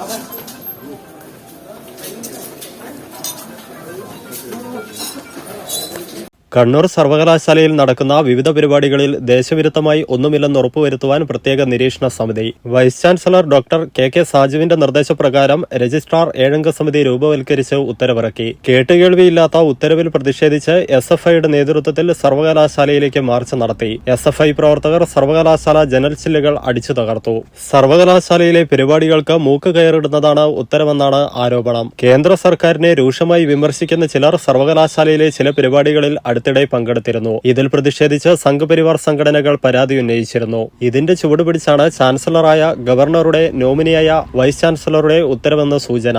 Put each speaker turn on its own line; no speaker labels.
아, കണ്ണൂർ സർവകലാശാലയിൽ നടക്കുന്ന വിവിധ പരിപാടികളിൽ ദേശവിരുദ്ധമായി ഒന്നുമില്ലെന്ന് ഉറപ്പുവരുത്തുവാൻ പ്രത്യേക നിരീക്ഷണ സമിതി. Vice chancellor doctor K K സാജുവിന്റെ നിർദ്ദേശപ്രകാരം രജിസ്ട്രാർ ഏഴംഗ സമിതി രൂപവൽക്കരിച്ച് ഉത്തരവിറക്കി. കേട്ടുകേൾവിയില്ലാത്ത ഉത്തരവിൽ പ്രതിഷേധിച്ച് എസ് എഫ് ഐയുടെ നേതൃത്വത്തിൽ സർവകലാശാലയിലേക്ക് മാർച്ച് നടത്തി. എസ് എഫ് ഐ പ്രവർത്തകർ സർവകലാശാല ജനറൽ ചില്ലുകൾ അടിച്ചു തകർത്തു. സർവകലാശാലയിലെ പരിപാടികൾക്ക് മൂക്ക് കയറിടുന്നതാണ് ഉത്തരവെന്നാണ് ആരോപണം. കേന്ദ്ര സർക്കാരിനെ രൂക്ഷമായി വിമർശിക്കുന്ന ചിലർ സർവകലാശാലയിലെ ചില പരിപാടികളിൽ അടുത്തിടെ പങ്കെടുത്തിരുന്നു. ഇതിൽ പ്രതിഷേധിച്ച് സംഘപരിവാർ സംഘടനകൾ പരാതി ഉന്നയിച്ചിരുന്നു. ഇതിന്റെ ചുവടുപിടിച്ചാണ് ചാൻസലറായ ഗവർണറുടെ നോമിനിയായ വൈസ് ചാൻസലറുടെ ഉത്തരവെന്ന സൂചന.